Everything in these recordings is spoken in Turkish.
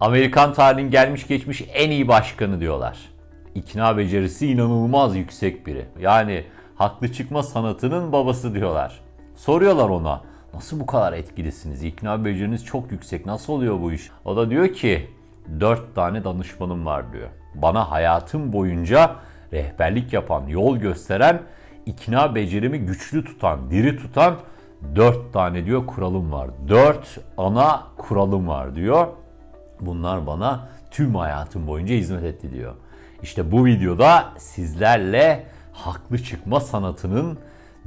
Amerikan tarihinin gelmiş geçmiş en iyi başkanı diyorlar. İkna becerisi inanılmaz yüksek biri. Yani haklı çıkma sanatının babası diyorlar. Soruyorlar ona nasıl bu kadar etkilisiniz? İkna beceriniz çok yüksek. Nasıl oluyor bu iş? O da diyor ki dört tane danışmanım var diyor. Bana hayatım boyunca rehberlik yapan, yol gösteren, ikna becerimi güçlü tutan, diri tutan dört tane diyor kuralım var. Dört ana kuralım var diyor. Bunlar bana tüm hayatım boyunca hizmet etti diyor. İşte bu videoda sizlerle haklı çıkma sanatının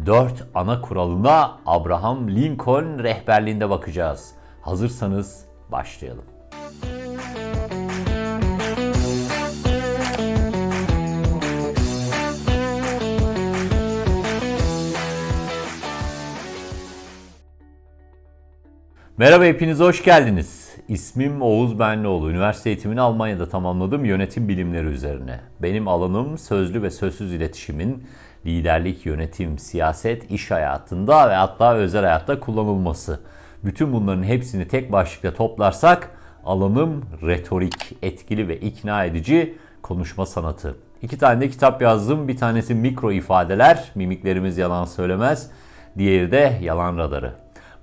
dört ana kuralına Abraham Lincoln rehberliğinde bakacağız. Hazırsanız başlayalım. Merhaba hepiniz hoş geldiniz. İsmim Oğuz Benlioğlu. Üniversite eğitimini Almanya'da tamamladım yönetim bilimleri üzerine. Benim alanım sözlü ve sözsüz iletişimin liderlik, yönetim, siyaset, iş hayatında ve hatta özel hayatta kullanılması. Bütün bunların hepsini tek başlıkta toplarsak alanım retorik, etkili ve ikna edici konuşma sanatı. İki tane de kitap yazdım. Bir tanesi mikro ifadeler, mimiklerimiz yalan söylemez. Diğeri de yalan radarı.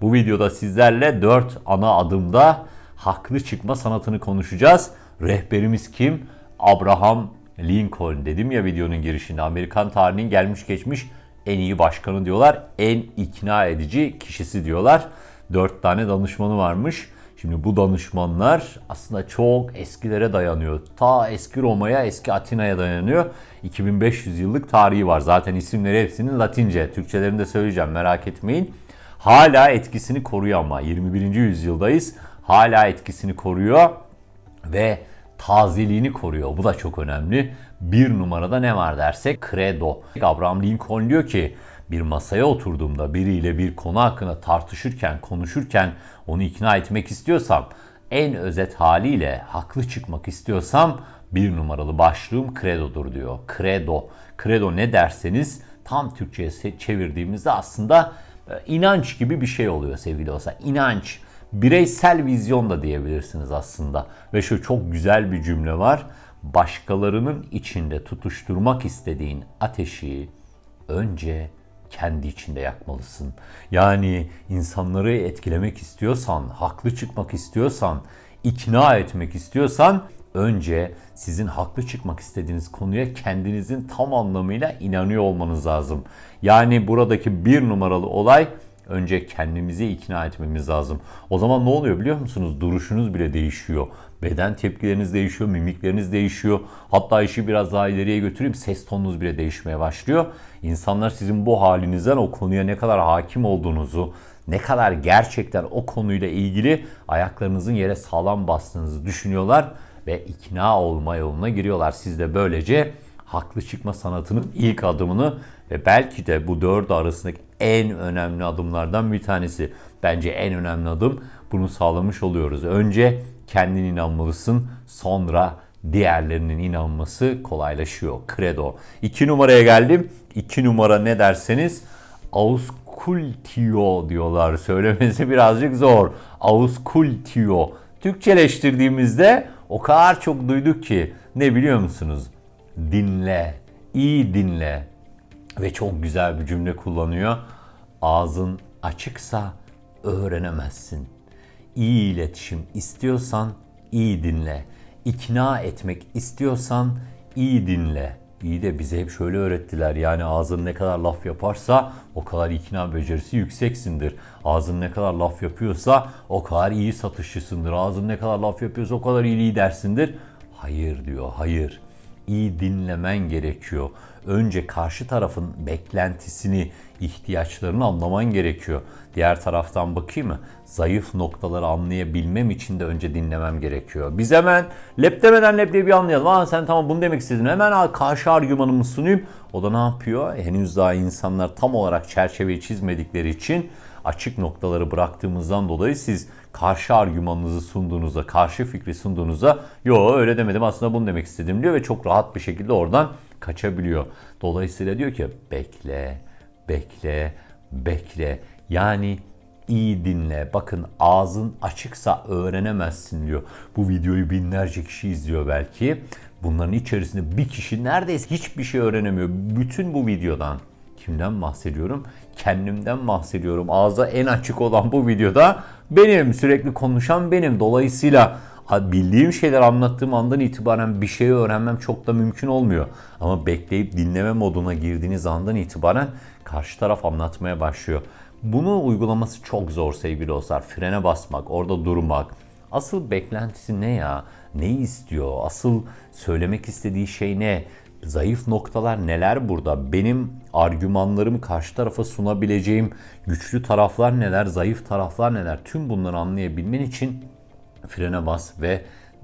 Bu videoda sizlerle 4 ana adımda haklı çıkma sanatını konuşacağız. Rehberimiz kim? Abraham Lincoln dedim ya videonun girişinde. Amerikan tarihinin gelmiş geçmiş en iyi başkanı diyorlar. En ikna edici kişisi diyorlar. 4 tane danışmanı varmış. Şimdi bu danışmanlar aslında çok eskilere dayanıyor. Ta eski Roma'ya, eski Atina'ya dayanıyor. 2500 yıllık tarihi var. Zaten isimleri hepsinin Latince. Türkçelerini de söyleyeceğim merak etmeyin hala etkisini koruyor ama 21. yüzyıldayız. Hala etkisini koruyor ve tazeliğini koruyor. Bu da çok önemli. Bir numarada ne var dersek credo. Abraham Lincoln diyor ki bir masaya oturduğumda biriyle bir konu hakkında tartışırken, konuşurken onu ikna etmek istiyorsam en özet haliyle haklı çıkmak istiyorsam bir numaralı başlığım credo'dur diyor. Credo. Credo ne derseniz tam Türkçe'ye çevirdiğimizde aslında inanç gibi bir şey oluyor sevgili dostlar. İnanç, bireysel vizyon da diyebilirsiniz aslında. Ve şu çok güzel bir cümle var. Başkalarının içinde tutuşturmak istediğin ateşi önce kendi içinde yakmalısın. Yani insanları etkilemek istiyorsan, haklı çıkmak istiyorsan, ikna etmek istiyorsan önce sizin haklı çıkmak istediğiniz konuya kendinizin tam anlamıyla inanıyor olmanız lazım. Yani buradaki bir numaralı olay önce kendimizi ikna etmemiz lazım. O zaman ne oluyor biliyor musunuz? Duruşunuz bile değişiyor. Beden tepkileriniz değişiyor, mimikleriniz değişiyor. Hatta işi biraz daha ileriye götüreyim ses tonunuz bile değişmeye başlıyor. İnsanlar sizin bu halinizden o konuya ne kadar hakim olduğunuzu, ne kadar gerçekten o konuyla ilgili ayaklarınızın yere sağlam bastığınızı düşünüyorlar ve ikna olma yoluna giriyorlar. Siz de böylece haklı çıkma sanatının ilk adımını ve belki de bu dördü arasındaki en önemli adımlardan bir tanesi. Bence en önemli adım bunu sağlamış oluyoruz. Önce kendin inanmalısın, sonra diğerlerinin inanması kolaylaşıyor. Credo. İki numaraya geldim. İki numara ne derseniz auscultio diyorlar. Söylemesi birazcık zor. Auscultio. Türkçeleştirdiğimizde o kadar çok duyduk ki ne biliyor musunuz? Dinle, iyi dinle ve çok güzel bir cümle kullanıyor. Ağzın açıksa öğrenemezsin. İyi iletişim istiyorsan iyi dinle. İkna etmek istiyorsan iyi dinle. İyi de bize hep şöyle öğrettiler. Yani ağzın ne kadar laf yaparsa o kadar ikna becerisi yükseksindir. Ağzın ne kadar laf yapıyorsa o kadar iyi satışçısındır. Ağzın ne kadar laf yapıyorsa o kadar iyi lidersindir. Hayır diyor, hayır. İyi dinlemen gerekiyor. Önce karşı tarafın beklentisini, ihtiyaçlarını anlaman gerekiyor. Diğer taraftan bakayım mı? Zayıf noktaları anlayabilmem için de önce dinlemem gerekiyor. Biz hemen lep demeden leblebi anlayalım. Aa sen tamam bunu demek istedin. Hemen karşı argümanımı sunayım. O da ne yapıyor? Henüz daha insanlar tam olarak çerçeveyi çizmedikleri için açık noktaları bıraktığımızdan dolayı siz karşı argümanınızı sunduğunuzda, karşı fikri sunduğunuzda yo öyle demedim aslında bunu demek istedim diyor ve çok rahat bir şekilde oradan kaçabiliyor. Dolayısıyla diyor ki bekle, bekle, bekle. Yani iyi dinle. Bakın ağzın açıksa öğrenemezsin diyor. Bu videoyu binlerce kişi izliyor belki. Bunların içerisinde bir kişi neredeyse hiçbir şey öğrenemiyor. Bütün bu videodan. Kimden bahsediyorum? Kendimden bahsediyorum. Ağza en açık olan bu videoda benim. Sürekli konuşan benim. Dolayısıyla bildiğim şeyler anlattığım andan itibaren bir şeyi öğrenmem çok da mümkün olmuyor. Ama bekleyip dinleme moduna girdiğiniz andan itibaren karşı taraf anlatmaya başlıyor. Bunu uygulaması çok zor sevgili dostlar. Frene basmak, orada durmak. Asıl beklentisi ne ya? Ne istiyor? Asıl söylemek istediği şey ne? Zayıf noktalar neler burada? Benim argümanlarımı karşı tarafa sunabileceğim güçlü taraflar neler, zayıf taraflar neler? Tüm bunları anlayabilmen için frene bas ve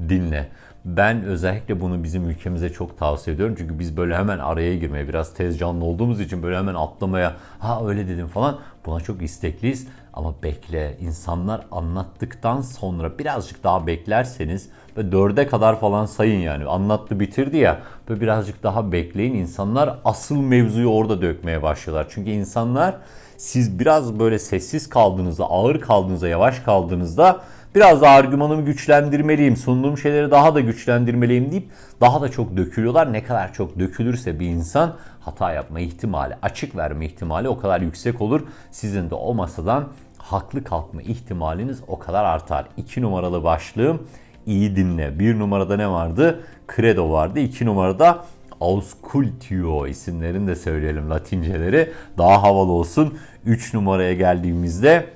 dinle. Ben özellikle bunu bizim ülkemize çok tavsiye ediyorum. Çünkü biz böyle hemen araya girmeye, biraz tez canlı olduğumuz için böyle hemen atlamaya, ha öyle dedim falan buna çok istekliyiz. Ama bekle, insanlar anlattıktan sonra birazcık daha beklerseniz ve dörde kadar falan sayın yani. Anlattı bitirdi ya, böyle birazcık daha bekleyin. İnsanlar asıl mevzuyu orada dökmeye başlıyorlar. Çünkü insanlar siz biraz böyle sessiz kaldığınızda, ağır kaldığınızda, yavaş kaldığınızda biraz da argümanımı güçlendirmeliyim, sunduğum şeyleri daha da güçlendirmeliyim deyip daha da çok dökülüyorlar. Ne kadar çok dökülürse bir insan hata yapma ihtimali, açık verme ihtimali o kadar yüksek olur. Sizin de o masadan haklı kalkma ihtimaliniz o kadar artar. İki numaralı başlığım iyi dinle. Bir numarada ne vardı? Credo vardı. İki numarada Auscultio isimlerini de söyleyelim Latinceleri. Daha havalı olsun. Üç numaraya geldiğimizde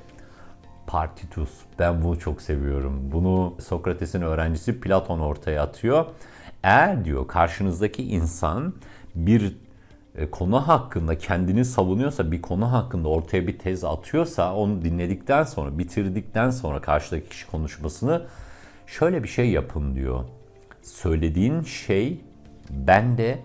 Partitus. Ben bunu çok seviyorum. Bunu Sokrates'in öğrencisi Platon ortaya atıyor. Eğer diyor karşınızdaki insan bir e, konu hakkında kendini savunuyorsa, bir konu hakkında ortaya bir tez atıyorsa, onu dinledikten sonra, bitirdikten sonra karşıdaki kişi konuşmasını şöyle bir şey yapın diyor. Söylediğin şey bende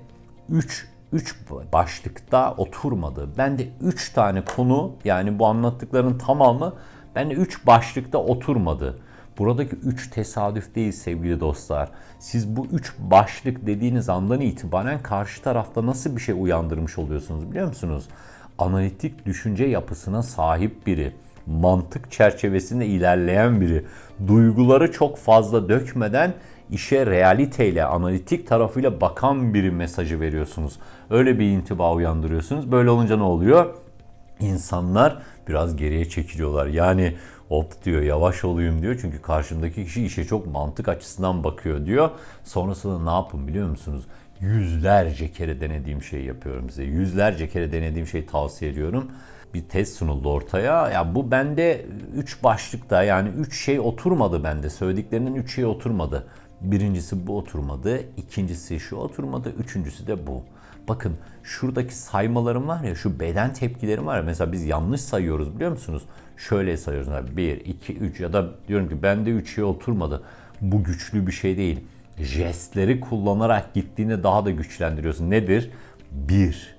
3 3 başlıkta oturmadı. Bende 3 tane konu yani bu anlattıkların tamamı bende 3 başlıkta oturmadı. Buradaki 3 tesadüf değil sevgili dostlar. Siz bu 3 başlık dediğiniz andan itibaren karşı tarafta nasıl bir şey uyandırmış oluyorsunuz biliyor musunuz? Analitik düşünce yapısına sahip biri, mantık çerçevesinde ilerleyen biri, duyguları çok fazla dökmeden işe realiteyle, analitik tarafıyla bakan biri mesajı veriyorsunuz. Öyle bir intiba uyandırıyorsunuz. Böyle olunca ne oluyor? İnsanlar biraz geriye çekiliyorlar. Yani hop diyor yavaş olayım diyor. Çünkü karşımdaki kişi işe çok mantık açısından bakıyor diyor. Sonrasında ne yapın biliyor musunuz? Yüzlerce kere denediğim şeyi yapıyorum size. Yüzlerce kere denediğim şeyi tavsiye ediyorum. Bir test sunuldu ortaya. Ya bu bende 3 başlıkta yani 3 şey oturmadı bende. Söylediklerinin 3 şey oturmadı. Birincisi bu oturmadı, ikincisi şu oturmadı, üçüncüsü de bu. Bakın şuradaki saymalarım var ya, şu beden tepkilerim var ya, mesela biz yanlış sayıyoruz biliyor musunuz? Şöyle sayıyoruz, 1, 2, 3 ya da diyorum ki bende 3 şey oturmadı. Bu güçlü bir şey değil. Jestleri kullanarak gittiğinde daha da güçlendiriyorsun. Nedir? 1.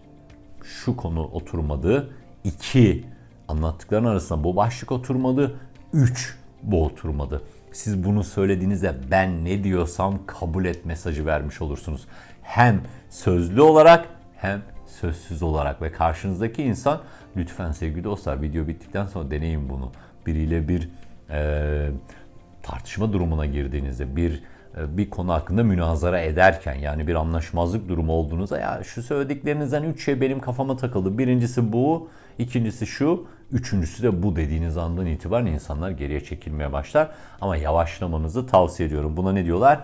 Şu konu oturmadı. 2. Anlattıkların arasında bu başlık oturmadı. 3. Bu oturmadı. Siz bunu söylediğinizde ben ne diyorsam kabul et mesajı vermiş olursunuz. Hem sözlü olarak hem sözsüz olarak ve karşınızdaki insan lütfen sevgili dostlar video bittikten sonra deneyin bunu. Biriyle bir e, tartışma durumuna girdiğinizde bir e, bir konu hakkında münazara ederken yani bir anlaşmazlık durumu olduğunuzda ya şu söylediklerinizden üç şey benim kafama takıldı. Birincisi bu, ikincisi şu, üçüncüsü de bu dediğiniz andan itibaren insanlar geriye çekilmeye başlar. Ama yavaşlamanızı tavsiye ediyorum. Buna ne diyorlar?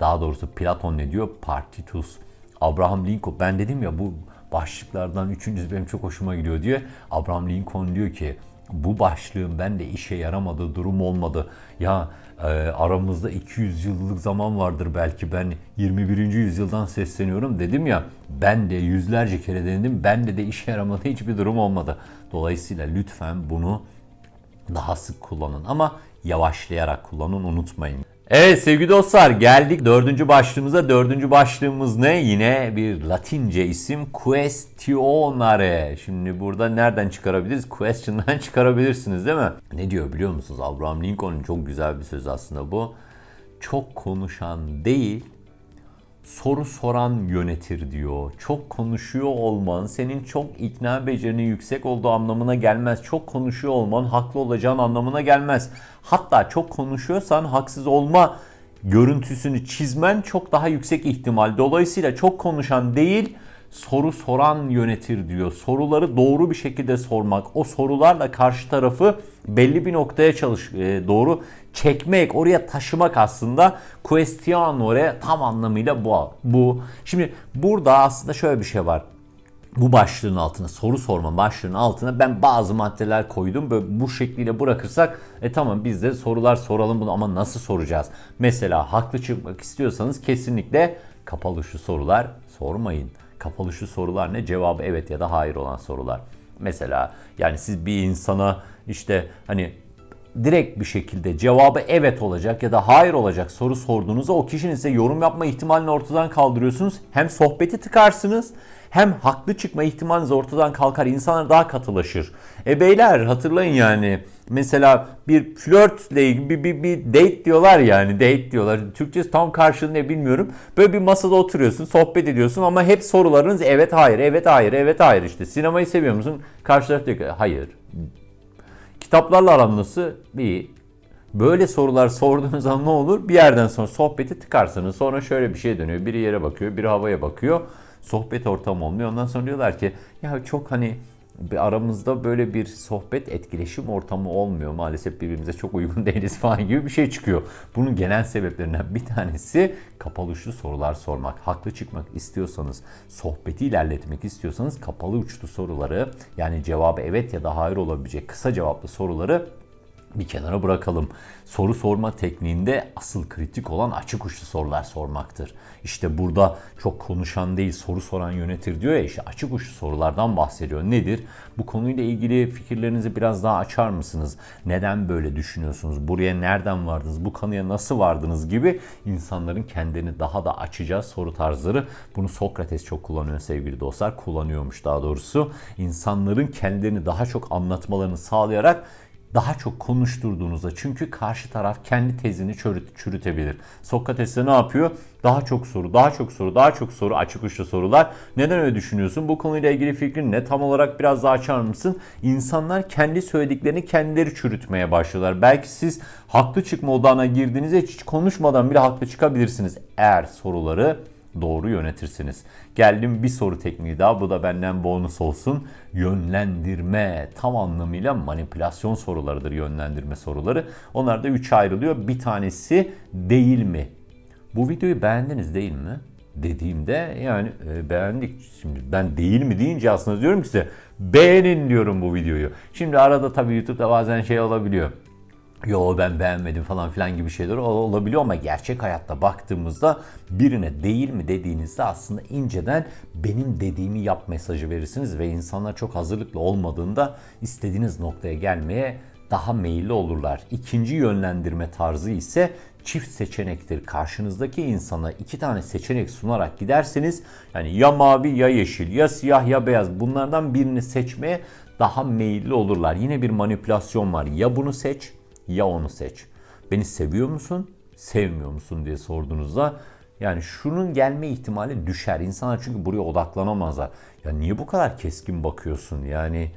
Daha doğrusu Platon ne diyor? Partitus. Abraham Lincoln ben dedim ya bu başlıklardan üçüncüsü benim çok hoşuma gidiyor diye. Abraham Lincoln diyor ki bu başlığın ben de işe yaramadığı durum olmadı. Ya e, aramızda 200 yıllık zaman vardır belki ben 21. yüzyıldan sesleniyorum dedim ya ben de yüzlerce kere denedim bende de işe yaramadı hiçbir durum olmadı. Dolayısıyla lütfen bunu daha sık kullanın ama yavaşlayarak kullanın unutmayın. Evet sevgili dostlar geldik dördüncü başlığımıza. Dördüncü başlığımız ne? Yine bir Latince isim questionare. Şimdi burada nereden çıkarabiliriz? Question'dan çıkarabilirsiniz değil mi? Ne diyor biliyor musunuz? Abraham Lincoln'un çok güzel bir söz aslında bu. Çok konuşan değil, soru soran yönetir diyor. Çok konuşuyor olman senin çok ikna becerinin yüksek olduğu anlamına gelmez. Çok konuşuyor olman haklı olacağın anlamına gelmez. Hatta çok konuşuyorsan haksız olma görüntüsünü çizmen çok daha yüksek ihtimal. Dolayısıyla çok konuşan değil, soru soran yönetir diyor. Soruları doğru bir şekilde sormak, o sorularla karşı tarafı belli bir noktaya çalış e, doğru çekmek, oraya taşımak aslında questionore tam anlamıyla bu. bu. Şimdi burada aslında şöyle bir şey var bu başlığın altına soru sorma başlığının altına ben bazı maddeler koydum. Böyle bu şekliyle bırakırsak e tamam biz de sorular soralım bunu ama nasıl soracağız? Mesela haklı çıkmak istiyorsanız kesinlikle kapalı şu sorular sormayın. Kapalı şu sorular ne? Cevabı evet ya da hayır olan sorular. Mesela yani siz bir insana işte hani direkt bir şekilde cevabı evet olacak ya da hayır olacak soru sorduğunuzda o kişinin size yorum yapma ihtimalini ortadan kaldırıyorsunuz. Hem sohbeti tıkarsınız hem haklı çıkma ihtimaliniz ortadan kalkar. İnsanlar daha katılaşır. E beyler hatırlayın yani mesela bir flörtle ilgili bir, bir, bir date diyorlar yani date diyorlar. Türkçesi tam karşılığı bilmiyorum. Böyle bir masada oturuyorsun sohbet ediyorsun ama hep sorularınız evet hayır evet hayır evet hayır işte. Sinemayı seviyor musun? Karşı taraf diyor ki hayır. Kitaplarla aran nasıl? Bir. Böyle sorular sorduğunuz zaman ne olur? Bir yerden sonra sohbeti tıkarsınız. Sonra şöyle bir şey dönüyor. Biri yere bakıyor, biri havaya bakıyor. Sohbet ortamı olmuyor. Ondan sonra diyorlar ki ya çok hani aramızda böyle bir sohbet etkileşim ortamı olmuyor. Maalesef birbirimize çok uygun değiliz falan gibi bir şey çıkıyor. Bunun genel sebeplerinden bir tanesi kapalı uçlu sorular sormak. Haklı çıkmak istiyorsanız, sohbeti ilerletmek istiyorsanız kapalı uçlu soruları yani cevabı evet ya da hayır olabilecek kısa cevaplı soruları bir kenara bırakalım. Soru sorma tekniğinde asıl kritik olan açık uçlu sorular sormaktır. İşte burada çok konuşan değil soru soran yönetir diyor ya işte açık uçlu sorulardan bahsediyor. Nedir? Bu konuyla ilgili fikirlerinizi biraz daha açar mısınız? Neden böyle düşünüyorsunuz? Buraya nereden vardınız? Bu konuya nasıl vardınız gibi insanların kendini daha da açacağı soru tarzları. Bunu Sokrates çok kullanıyor sevgili dostlar. Kullanıyormuş daha doğrusu. İnsanların kendilerini daha çok anlatmalarını sağlayarak daha çok konuşturduğunuzda çünkü karşı taraf kendi tezini çürüt, çürütebilir. Sokrates de ne yapıyor? Daha çok soru, daha çok soru, daha çok soru, açık uçlu sorular. Neden öyle düşünüyorsun? Bu konuyla ilgili fikrin ne? Tam olarak biraz daha açar mısın? İnsanlar kendi söylediklerini kendileri çürütmeye başlıyorlar. Belki siz haklı çıkma odağına girdiğinizde hiç konuşmadan bile haklı çıkabilirsiniz. Eğer soruları doğru yönetirsiniz. Geldim bir soru tekniği daha. Bu da benden bonus olsun. Yönlendirme tam anlamıyla manipülasyon sorularıdır yönlendirme soruları. Onlar da 3 ayrılıyor. Bir tanesi değil mi? Bu videoyu beğendiniz değil mi? Dediğimde yani e, beğendik. Şimdi ben değil mi deyince aslında diyorum ki size beğenin diyorum bu videoyu. Şimdi arada tabii YouTube'da bazen şey olabiliyor yo ben beğenmedim falan filan gibi şeyler olabiliyor ama gerçek hayatta baktığımızda birine değil mi dediğinizde aslında inceden benim dediğimi yap mesajı verirsiniz ve insanlar çok hazırlıklı olmadığında istediğiniz noktaya gelmeye daha meyilli olurlar. İkinci yönlendirme tarzı ise çift seçenektir. Karşınızdaki insana iki tane seçenek sunarak giderseniz yani ya mavi ya yeşil ya siyah ya beyaz bunlardan birini seçmeye daha meyilli olurlar. Yine bir manipülasyon var. Ya bunu seç ya onu seç. Beni seviyor musun, sevmiyor musun diye sorduğunuzda yani şunun gelme ihtimali düşer. İnsanlar çünkü buraya odaklanamazlar. Ya niye bu kadar keskin bakıyorsun? Yani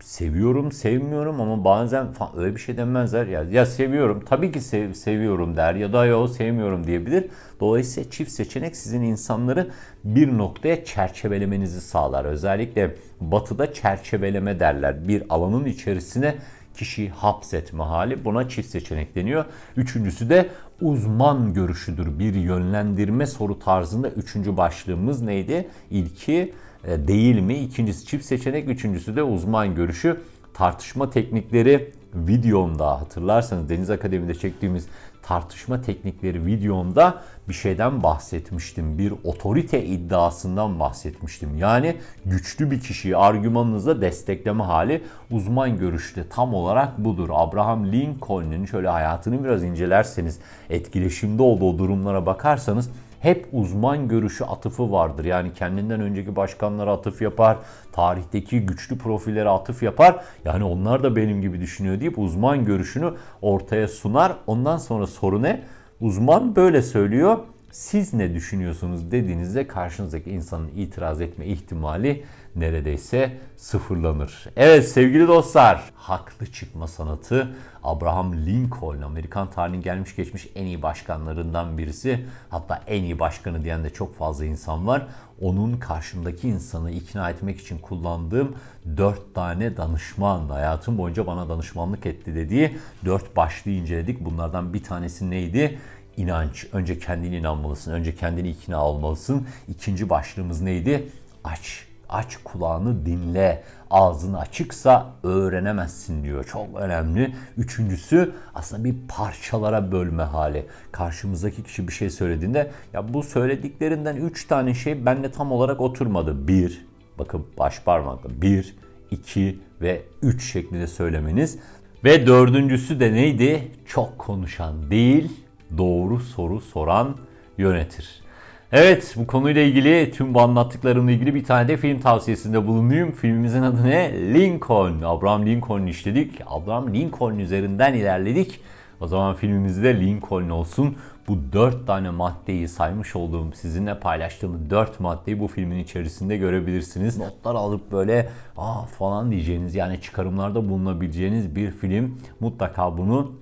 seviyorum, sevmiyorum ama bazen öyle bir şey demezler. Ya, ya seviyorum, tabii ki sev, seviyorum der ya da ya sevmiyorum diyebilir. Dolayısıyla çift seçenek sizin insanları bir noktaya çerçevelemenizi sağlar. Özellikle batıda çerçeveleme derler. Bir alanın içerisine kişiyi hapsetme hali. Buna çift seçenek deniyor. Üçüncüsü de uzman görüşüdür. Bir yönlendirme soru tarzında üçüncü başlığımız neydi? İlki e, değil mi? İkincisi çift seçenek. Üçüncüsü de uzman görüşü. Tartışma teknikleri videomda hatırlarsanız Deniz Akademi'de çektiğimiz tartışma teknikleri videomda bir şeyden bahsetmiştim. Bir otorite iddiasından bahsetmiştim. Yani güçlü bir kişiyi argümanınızda destekleme hali uzman görüşte tam olarak budur. Abraham Lincoln'un şöyle hayatını biraz incelerseniz etkileşimde olduğu durumlara bakarsanız hep uzman görüşü atıfı vardır. Yani kendinden önceki başkanlara atıf yapar, tarihteki güçlü profillere atıf yapar. Yani onlar da benim gibi düşünüyor deyip uzman görüşünü ortaya sunar. Ondan sonra soru ne? Uzman böyle söylüyor. Siz ne düşünüyorsunuz dediğinizde karşınızdaki insanın itiraz etme ihtimali neredeyse sıfırlanır. Evet sevgili dostlar, haklı çıkma sanatı Abraham Lincoln, Amerikan tarihinin gelmiş geçmiş en iyi başkanlarından birisi. Hatta en iyi başkanı diyen de çok fazla insan var. Onun karşımdaki insanı ikna etmek için kullandığım dört tane danışman hayatım boyunca bana danışmanlık etti dediği dört başlığı inceledik. Bunlardan bir tanesi neydi? İnanç. Önce kendine inanmalısın. Önce kendini ikna olmalısın. İkinci başlığımız neydi? Aç. Aç kulağını dinle. Ağzın açıksa öğrenemezsin diyor. Çok önemli. Üçüncüsü aslında bir parçalara bölme hali. Karşımızdaki kişi bir şey söylediğinde ya bu söylediklerinden üç tane şey bende tam olarak oturmadı. Bir, bakın baş parmakla. Bir, iki ve üç şeklinde söylemeniz. Ve dördüncüsü de neydi? Çok konuşan değil, doğru soru soran yönetir. Evet bu konuyla ilgili tüm bu anlattıklarımla ilgili bir tane de film tavsiyesinde bulunayım. Filmimizin adı ne? Lincoln. Abraham Lincoln'u işledik. Abraham Lincoln üzerinden ilerledik. O zaman filmimiz de Lincoln olsun. Bu dört tane maddeyi saymış olduğum, sizinle paylaştığım dört maddeyi bu filmin içerisinde görebilirsiniz. Notlar alıp böyle aa falan diyeceğiniz yani çıkarımlarda bulunabileceğiniz bir film. Mutlaka bunu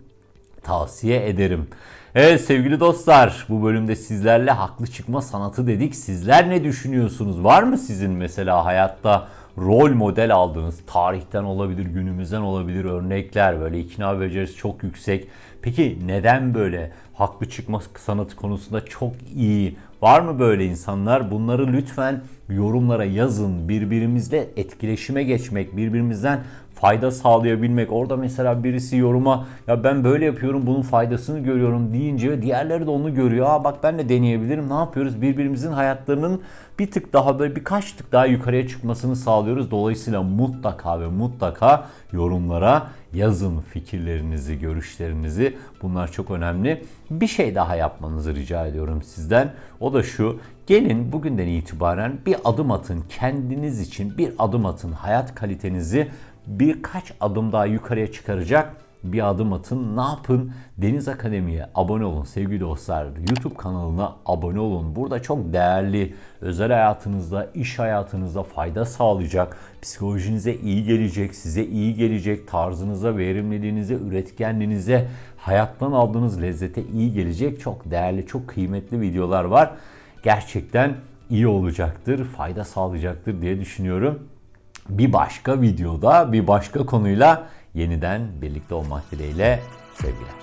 tavsiye ederim. Evet sevgili dostlar bu bölümde sizlerle haklı çıkma sanatı dedik. Sizler ne düşünüyorsunuz? Var mı sizin mesela hayatta rol model aldığınız tarihten olabilir, günümüzden olabilir örnekler böyle ikna becerisi çok yüksek. Peki neden böyle haklı çıkma sanatı konusunda çok iyi? Var mı böyle insanlar? Bunları lütfen yorumlara yazın. Birbirimizle etkileşime geçmek, birbirimizden fayda sağlayabilmek. Orada mesela birisi yoruma ya ben böyle yapıyorum bunun faydasını görüyorum deyince diğerleri de onu görüyor. Aa bak ben de deneyebilirim. Ne yapıyoruz? Birbirimizin hayatlarının bir tık daha böyle birkaç tık daha yukarıya çıkmasını sağlıyoruz. Dolayısıyla mutlaka ve mutlaka yorumlara yazın fikirlerinizi, görüşlerinizi. Bunlar çok önemli. Bir şey daha yapmanızı rica ediyorum sizden. O da şu. Gelin bugünden itibaren bir adım atın. Kendiniz için bir adım atın. Hayat kalitenizi birkaç adım daha yukarıya çıkaracak bir adım atın. Ne yapın? Deniz Akademi'ye abone olun sevgili dostlar. YouTube kanalına abone olun. Burada çok değerli özel hayatınızda, iş hayatınızda fayda sağlayacak, psikolojinize iyi gelecek, size iyi gelecek, tarzınıza, verimliliğinize, üretkenliğinize, hayattan aldığınız lezzete iyi gelecek çok değerli, çok kıymetli videolar var. Gerçekten iyi olacaktır, fayda sağlayacaktır diye düşünüyorum bir başka videoda bir başka konuyla yeniden birlikte olmak dileğiyle sevgiler.